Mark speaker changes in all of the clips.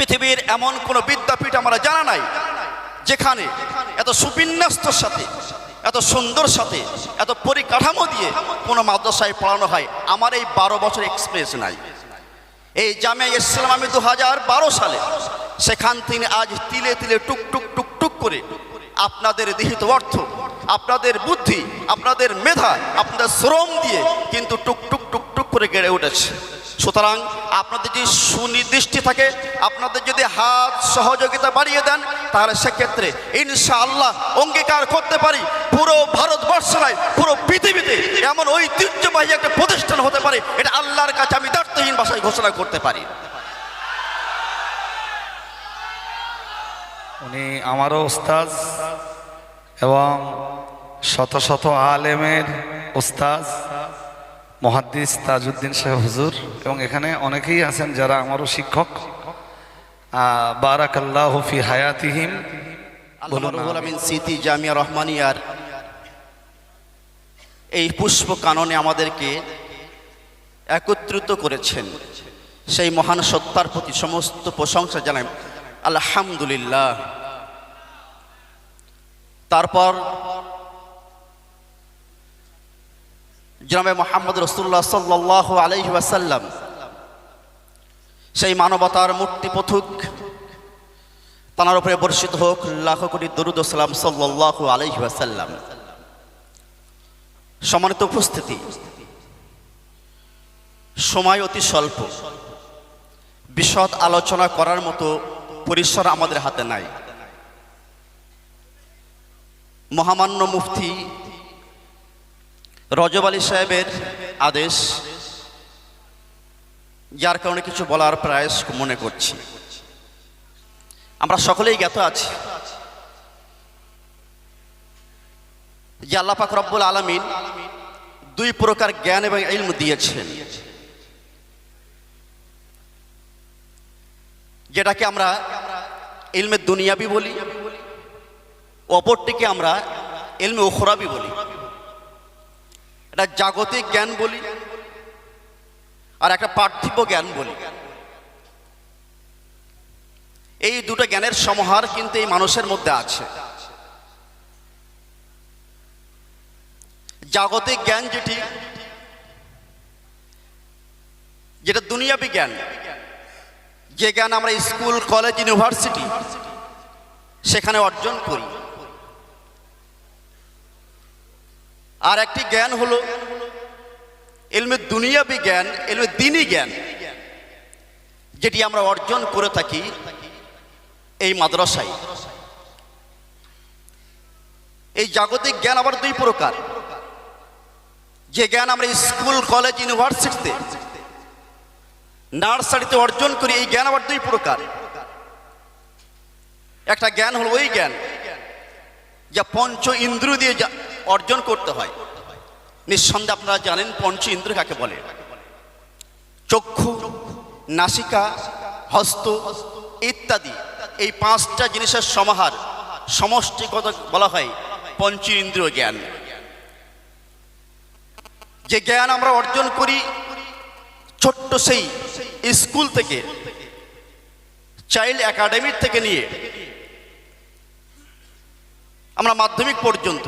Speaker 1: পৃথিবীর এমন কোনো বিদ্যাপীঠ আমরা জানা নাই, যেখানে এত সুবিন্যস্তর সাথে, এত সুন্দর সাথে, এত পরিকাঠামো দিয়ে কোনো মাদ্রাসায় পড়ানো হয়, আমার এই বারো বছর এক্সপিরিয়েন্স নাই। এই জামিয়া ইসলাম আমি দু হাজার বারো সালে, সেখান থেকে আজ তিলে তিলে টুক টুক টুক টুক করে আপনাদের দিহিত অর্থ, আপনাদের বুদ্ধি, আপনাদের মেধা, আপনাদের শ্রম দিয়ে কিন্তু টুক টুক টুক টুক করে গেড়ে উঠেছে। সুতরাং আপনাদের যদি সুনির্দিষ্টি থাকে, আপনাদের যদি হাত সহযোগিতা বাড়িয়ে দেন, তাহলে সেক্ষেত্রে ইনশাআল্লাহ অঙ্গীকার করতে পারি। পুরো ভারতবর্ষ নয়, পুরো পৃথিবীতে এমন ঐতিহ্যবাহী একটা প্রতিষ্ঠান হতে পারে, এটা আল্লাহর কাছে আমি দার্থহীন ভাষায় ঘোষণা করতে পারি।
Speaker 2: উনি আমারও ওস্তাজ এবং শত শত আলেমের ওস্তাজ মহাদ্দিস তাজউদ্দিন শাহ হুজুর এবং এখানে অনেকেই আছেন যারা আমারও শিক্ষক। বারাকাল্লাহ ফি হায়াতিহিম। আমিন
Speaker 1: জামিয়া রহমানিয়ার এই পুষ্প কাননে আমাদেরকে একত্রিত করেছেন। সেই মহান সত্তার প্রতি সমস্ত প্রশংসা জানাই। আলহামদুলিল্লাহ। তারপর জনাবে মোহাম্মদ রসুল্লাহ সাল্লাহ আলহি সেই মানবতার মূর্তি পথুক, তানার উপরে বর্ষিত হোক, লাখো কোটি দরুদ সালাম সাল্লাহ আলহি ওয়াসাল্লাম। সম্মানিত উপস্থিতি, সময় অতি স্বল্প। বিশদ আলোচনা করার মতো পরিসর আমাদের হাতে নাই। মহামান্য মুফতি রজব আলী সাহেবের আদেশ, যার কারণে কিছু বলার প্রয়াস মনে করছি। আমরা সকলেই জ্ঞাত আছি যে আল্লাহ পাক রব্বুল আলমিন দুই প্রকার জ্ঞান এবং ইলম দিয়েছেন। যেটাকে আমরা ইলমে দুনিয়াবি বলি, অপরটিকে আমরা ইলমে ওখরাবি বলি। এটা জাগতিক জ্ঞান বলি আর একটা পার্থিব জ্ঞান বলি। এই দুটো জ্ঞানের সমাহার কিন্তু এই মানুষের মধ্যে আছে। জাগতিক জ্ঞান যেটি, যেটা দুনিয়াবি জ্ঞান, যে জ্ঞান আমরা স্কুল, কলেজ, ইউনিভার্সিটি সেখানে অর্জন করি। আর একটি জ্ঞান হলো এলমে দুনিয়াবি জ্ঞান, এলমে দিনী জ্ঞান, যেটি আমরা অর্জন করে থাকি এই মাদ্রাসায়। এই জাগতিক জ্ঞান আবার দুই প্রকার। যে জ্ঞান আমরা স্কুল, কলেজ, ইউনিভার্সিটিতে, নার্সারিতে অর্জন করি, এই জ্ঞান আবার দুই প্রকার। একটা জ্ঞান হলো ওই জ্ঞান, যা পঞ্চ ইন্দ্র দিয়ে অর্জন করতে হয়। নিঃসন্দেহে আপনারা জানেন পঞ্চ ইন্দ্র কাকে বলে? চক্ষু, নাসিকা, হস্ত ইত্যাদি। এই পাঁচটা জিনিসের সমাহার, সমষ্টিগত বলা হয় পঞ্চ ইন্দ্রিয় জ্ঞান। যে জ্ঞান আমরা অর্জন করি ছোট্ট সেই স্কুল থেকে, চাইল্ড একাডেমির থেকে নিয়ে, আমরা মাধ্যমিক পর্যন্ত।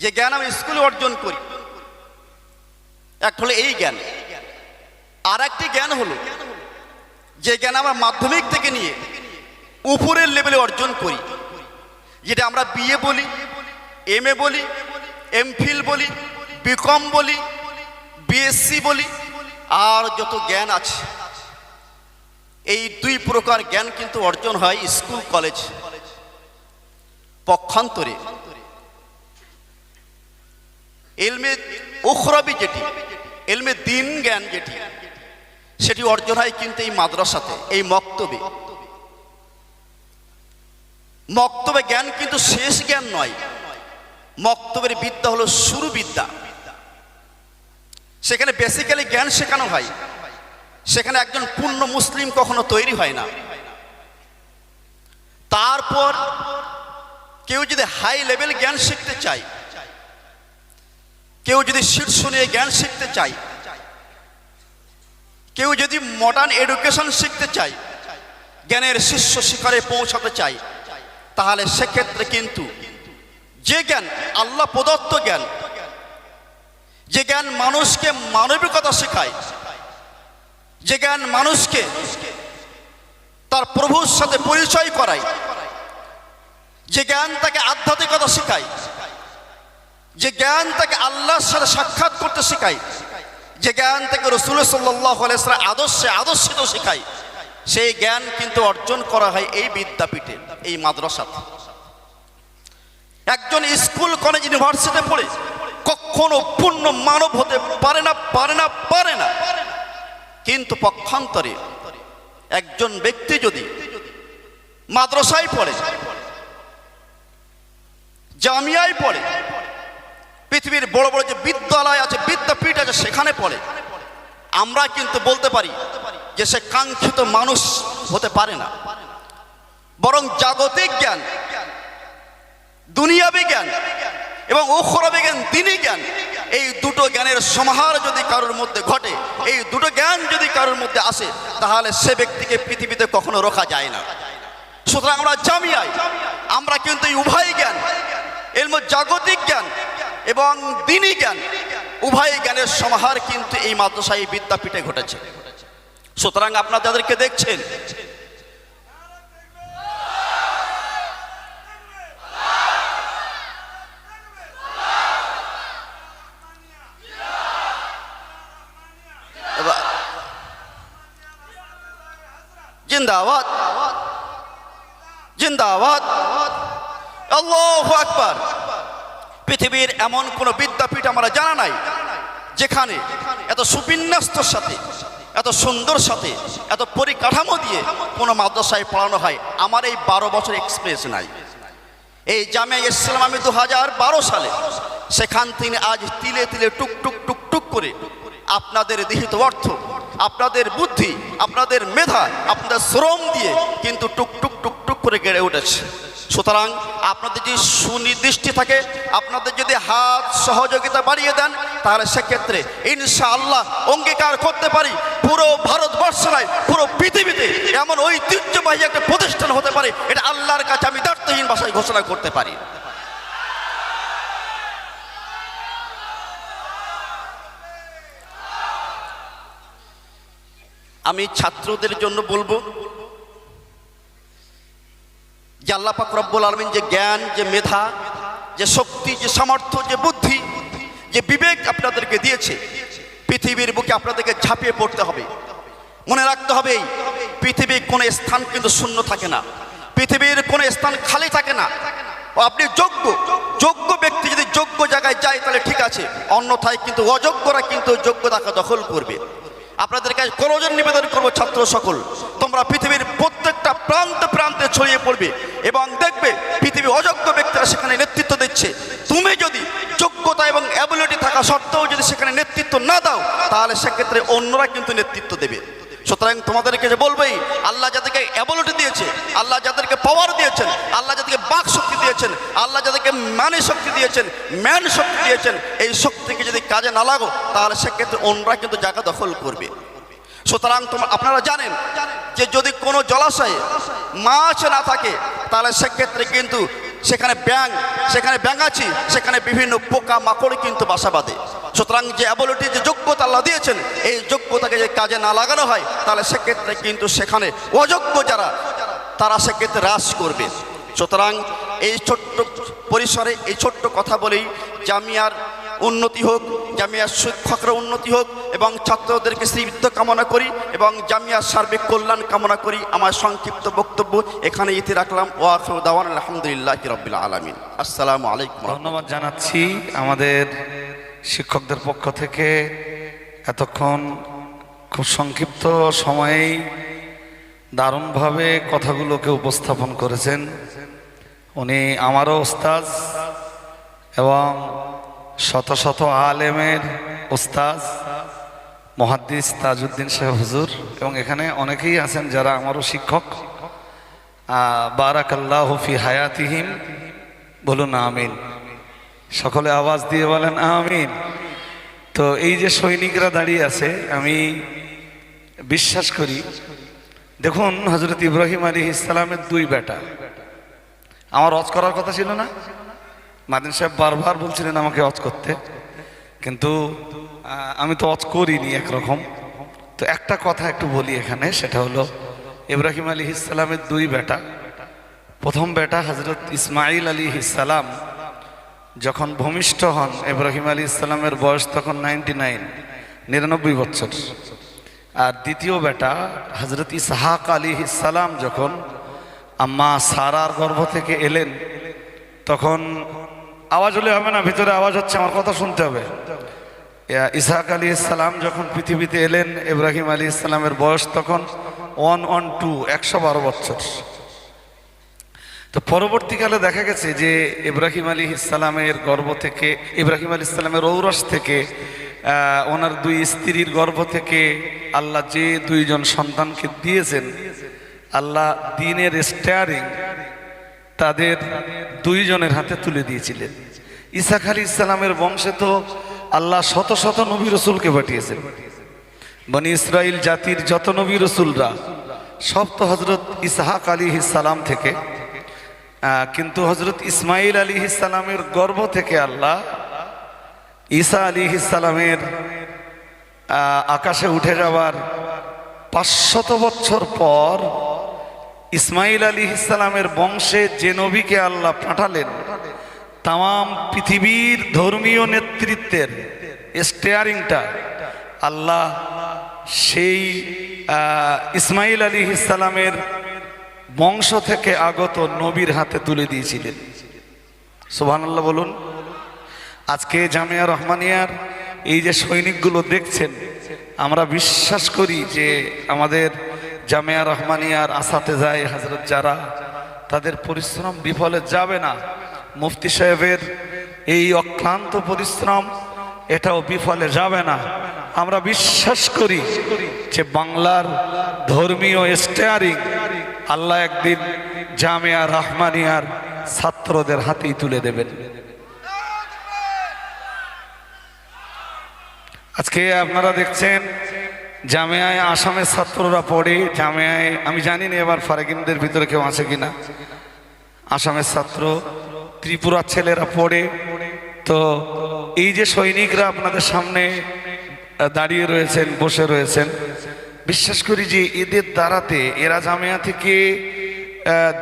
Speaker 1: যে জ্ঞান আমি স্কুলে অর্জন করি। এক হলো এই জ্ঞান। আর একটি জ্ঞান হলো যে জ্ঞান আমরা মাধ্যমিক থেকে নিয়ে উপরের লেভেলে অর্জন করি। যেটা আমরা বিএ বলি এম এ বলি এমফিল বলি বিকম বলি বিএসসি বলি, আর যত জ্ঞান আছে। এই দুই প্রকার জ্ঞান কিন্তু অর্জন হয় স্কুল, কলেজ। পক্ষান্তরে। এলমে উখরবি যেটি, এলমে দিন জ্ঞান যেটি, সেটি অর্জন হয় কিন্তু এই মাদ্রাসাতে, এই মক্তবে। মক্তবে জ্ঞান কিন্তু শেষ জ্ঞান নয়। মক্তবের বিদ্যা হলো শুরু বিদ্যা। সেখানে বেসিক্যালি জ্ঞান শেখানো হয়। সেখানে একজন পূর্ণ মুসলিম কখনো তৈরি হয় না। তারপর কেউ যদি হাই লেভেল জ্ঞান শিখতে চায় কেউ যদি শীর্ষ নিয়ে জ্ঞান শিখতে চায়, কেউ যদি মডার্ন এডুকেশন শিখতে চায়, জ্ঞানের শীর্ষ শিখরে পৌঁছাতে চায়, তাহলে সেক্ষেত্রে কিন্তু যে জ্ঞান আল্লাহ প্রদত্ত জ্ঞান, যে জ্ঞান মানুষকে মানবিকতা শেখায়, যে জ্ঞান মানুষকে তার প্রভুর সাথে পরিচয় করায়, যে জ্ঞান তাকে আধ্যাত্মিকতা শেখায় যে জ্ঞান তাকে আল্লাহর সাথে সাক্ষাৎ করতে শেখায়। যে জ্ঞান তাকে রসুল সাল্লাহ আদর্শে আদর্শিত শেখায়। সেই জ্ঞান কিন্তু অর্জন করা হয় এই বিদ্যাপীঠে, এই মাদ্রাসাতে। একজন স্কুল, কলেজ ইউনিভার্সিটি পড়ে কখনো পূর্ণ মানব হতে পারে না পারে না পারে না। কিন্তু পক্ষান্তরে একজন ব্যক্তি যদি মাদ্রাসায় পড়ে, জামিয়ায় পড়ে পৃথিবীর বড় বড় যে বিদ্যালয় আছে, বিদ্যাপীঠ আছে, সেখানে পড়ে। আমরা কিন্তু বলতে পারি যে সে কাঙ্ক্ষিত মানুষ হতে পারে না। বরং জাগতিক জ্ঞান দুনিয়া বিজ্ঞান এবং ওখরবি জ্ঞান দিনই জ্ঞান, এই দুটো জ্ঞানের সমাহার যদি কারোর মধ্যে ঘটে, এই দুটো জ্ঞান যদি কারোর মধ্যে আসে, তাহলে সে ব্যক্তিকে পৃথিবীতে কখনো রোখা যায় না। সুতরাং আমরা জামিয়াই আমরা কিন্তু এই উভয় জ্ঞান, এর মধ্যে জাগতিক জ্ঞান এবং দিনই জ্ঞান, উভয় জ্ঞানের সমাহার কিন্তু এই মাদ্রাসায় বিদ্যাপীঠে ঘটেছে। সুতরাং আপনারা যাদেরকে দেখছেন জিন্দাবাদ জিন্দাবাদ, আল্লাহ আকবার। পৃথিবীর এমন কোন বিদ্যাপীঠ আমরা জানা নাই, যেখানে এত সুবিন্যস্তর সাথে, এত সুন্দর সাথে, এত পরিকাঠামো দিয়ে কোনো মাদ্রাসায় পড়ানো হয়, আমার এই বারো বছর এক্সপিরিয়েন্স নাই। এই জামিয়া ইসলাম আমি দু হাজার বারো সালে, সেখান থেকে আজ তিলে তিলে টুক টুক টুক টুক করে আপনাদের দিহিত অর্থ, আপনাদের বুদ্ধি, আপনাদের মেধা, আপনাদের শ্রম দিয়ে কিন্তু টুক টুক টুক টুক করে গেড়ে উঠেছে। সুতরাং আপনাদের যদি সুনির্দিষ্টি থাকে, আপনাদের যদি হাত সহযোগিতা বাড়িয়ে দেন, তাহলে সেক্ষেত্রে ইনশাআল্লাহ অঙ্গীকার করতে পারি। পুরো ভারতবর্ষ নয় পুরো পৃথিবীতে এমন ঐতিহ্যবাহী একটা প্রতিষ্ঠান হতে পারে, এটা আল্লাহর কাছে আমি দার্থহীন ভাষায় ঘোষণা করতে পারি। আমি ছাত্রদের জন্য বলব যে আল্লাহ পাক রব্বুল আলমিন যে জ্ঞান, যে মেধা, যে শক্তি, যে সামর্থ্য, যে বুদ্ধি, যে বিবেক আপনাদেরকে দিয়েছে, পৃথিবীর বুকে আপনাদেরকে ঝাঁপিয়ে পড়তে হবে। মনে রাখতে হবে, পৃথিবীর কোনো স্থান কিন্তু শূন্য থাকে না। পৃথিবীর কোনো স্থান খালি থাকে না। আপনি যোগ্য যোগ্য ব্যক্তি যদি যোগ্য জায়গায় যায়, তাহলে ঠিক আছে। অন্যথায় কিন্তু অযোগ্যরা কিন্তু যোগ্যতাকে দখল করবে। আপনাদের কাছে করজন নিবেদন করব ছাত্র সকল। তোমরা পৃথিবীর প্রত্যেকটা প্রান্তে প্রান্তে ছড়িয়ে পড়বে এবং দেখবে পৃথিবী অযোগ্য ব্যক্তিরা সেখানে নেতৃত্ব দিচ্ছে। তুমি যদি যোগ্যতা এবং অ্যাবিলিটি থাকা সত্ত্বেও যদি সেখানে নেতৃত্ব না দাও, তাহলে সেক্ষেত্রে অন্যরা কিন্তু নেতৃত্ব দেবে। সুতরাং তোমাদেরকে যে বলবেই, আল্লাহ যাদেরকে অ্যাবিলিটি দিয়েছে, আল্লাহ যাদেরকে পাওয়ার দিয়েছেন, আল্লাহ যাদেরকে বাক শক্তি দিয়েছেন, আল্লাহ যাদেরকে মানে শক্তি দিয়েছেন ম্যান শক্তি দিয়েছেন, এই শক্তিকে যদি কাজে না লাগো, তাহলে সেক্ষেত্রে অন্যরা কিন্তু জায়গা দখল করবে। সুতরাং তোমার আপনারা জানেন যে যদি কোনো জলাশয়ে মাছ না থাকে, তাহলে সেক্ষেত্রে কিন্তু সেখানে ব্যাং সেখানে ব্যাঙাচি, সেখানে বিভিন্ন পোকা মাকড় কিন্তু বাসা বাঁধে। সুতরাং যে অ্যাবলিটি যে যোগ্যতা আল্লাহ দিয়েছেন, এই যোগ্যতাকে যে কাজে না লাগানো হয়, তাহলে সেক্ষেত্রে কিন্তু সেখানে অযোগ্য যারা, তারা সেক্ষেত্রে হ্রাস করবে। সুতরাং এই ছোট্ট পরিসরে এই ছোট্ট কথা বলেই জামিয়ার উন্নতি হোক জামিয়ার শিক্ষকরা উন্নতি হোক এবং ছাত্রদেরকে শ্রীবৃদ্ধ কামনা করি এবং জামিয়ার সার্বিক কল্যাণ কামনা করি। আমার সংক্ষিপ্ত বক্তব্য এখানে ইতি রাখলাম। ওয়াফি দাওয়ান আলহামদুলিল্লাহ রবিল আলমিন। আসসালামু আলাইকুম
Speaker 2: ধন্যবাদ জানাচ্ছি আমাদের শিক্ষকদের পক্ষ থেকে। এতক্ষণ খুব সংক্ষিপ্ত সময়েই দারুণভাবে কথাগুলোকে উপস্থাপন করেছেন। উনি আমারও ওস্তাজ এবং শত শত আলেমের ওস্তাজ মহাদ্দিস তাজউদ্দিন শেখ হুজুর, এবং এখানে অনেকেই আছেন যারা আমারও শিক্ষক। বারাকাল্লাহ ফি হায়াতিহিম, বলুন আমিন। সকলে আওয়াজ দিয়ে বলেন আমিন। তো এই যে সৈনিকরা দাঁড়িয়ে আছে, আমি বিশ্বাস করি, দেখুন হজরত ইব্রাহিম আলী ইসলামের দুই বেটা। আমার অজ করার কথা ছিল না? মাদিন সাহেব বারবার বলছিলেন আমাকে অজ করতে। কিন্তু আমি তো অজ করিনি একরকম। তো একটা কথা একটু বলি এখানে, সেটা হলো, ইব্রাহিম আলী ইসলামের দুই বেটা। প্রথম বেটা হজরত ইসমাইল আলী ইসালাম যখন ভূমিষ্ঠ হন, ইব্রাহিম আলী ইসলামের বয়স তখন নাইনটি নাইন, নিরানব্বই বছর। আর দ্বিতীয় বেটা হজরত ইসহাক আলী ইসালাম যখন আম্মা সারার গর্ভ থেকে এলেন, তখন আওয়াজ হলে হবে না, ভিতরে আওয়াজ হচ্ছে, আমার কথা শুনতে হবে। ইসহাক আলী ইসলাম যখন পৃথিবীতে এলেন, ইব্রাহিম আলী ইসলামের বয়স তখন ওয়ান ওয়ান টু, একশো বারো বছর। তো পরবর্তীকালে দেখা গেছে যে ইব্রাহিম আলী ইসলামের গর্ভ থেকে, ইব্রাহিম আলী ইসলামের ঔরস থেকে ওনার দুই স্ত্রীর গর্ভ থেকে আল্লাহ যে দুইজন সন্তানকে দিয়েছেন, আল্লাহ দিনের স্টেয়ারিং তাদের দুইজনের হাতে তুলে দিয়েছিলেন। ইসাক আলী ইসলামের বংশে তো আল্লাহ শত শত নবী রসুলকে পাঠিয়েছেন। বনি ইসরাইল জাতির যত নবী রসুলরা, সব তো হজরত ইসহাক আলী ইসালাম থেকে। কিন্তু হজরত ইসমাইল আলী ইসালামের গর্ভ থেকে আল্লাহ ঈসা আলী ইসালামের আকাশে উঠে যাওয়ার পাঁচশত বছর পর ইসমাইল আলী ইসালামের বংশে যে নবীকে আল্লাহ পাঠালেন, তাম পৃথিবীর ধর্মীয় নেতৃত্বের স্টেয়ারিংটা আল্লাহ সেই ইসমাইল আলী ইসালামের বংশ থেকে আগত নবীর হাতে তুলে দিয়েছিলেন। সুবহানাল্লাহ বলুন, আজকে জামিয়া রহমানিয়ার এই যে সৈনিকগুলো দেখছেন, আমরা বিশ্বাস করি যে আমাদের জামিয়া রহমানিয়ার আসাতে যায় হাজরত যারা, তাদের পরিশ্রম বিফলে যাবে না। মুফতি সাহেবের এই অক্লান্ত পরিশ্রম এটাও বিফলে যাবে না। আমরা বিশ্বাস করি যে বাংলার ধর্মীয় স্টেয়ারিং আল্লাহ একদিন জামিয়া রহমানিয়ার ছাত্রদের হাতেই তুলে দেবেন। আজকে আপনারা দেখছেন জামিয়ায় আসামের ছাত্ররা পড়ে, জামিয়ায়, আমি জানি না এবার ফারাকিনদের ভিতরে কেউ আছে কিনা। আসামের ছাত্র, ত্রিপুরার ছেলেরা পড়ে। তো এই যে সৈনিকরা আপনাদের সামনে দাঁড়িয়ে রয়েছেন, বসে রয়েছেন, বিশ্বাস করি যে এদের দ্বারাতে এরা জামিয়া থেকে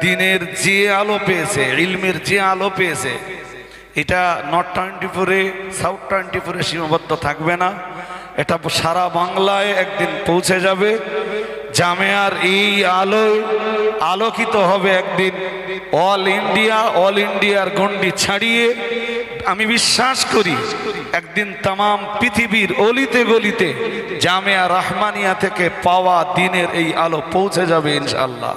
Speaker 2: দিনের যে আলো পেয়েছে, ইলমের যে আলো পেয়েছে, এটা নর্থ টোয়েন্টি ফোরে সাউথ টোয়েন্টি ফোরে সীমাবদ্ধ থাকবে না। এটা সারা বাংলায় একদিন পৌঁছে যাবে। জামেয়ার এই আলোয় আলোকিত হবে একদিন। অল ইন্ডিয়া অল ইন্ডিয়ার গণ্ডি ছাড়িয়ে আমি বিশ্বাস করি, একদিন তাম পৃথিবীর অলিতে গলিতে জামেয়া রাহমানিয়া থেকে পাওয়া দিনের এই আলো পৌঁছে যাবে ইনশাল্লাহ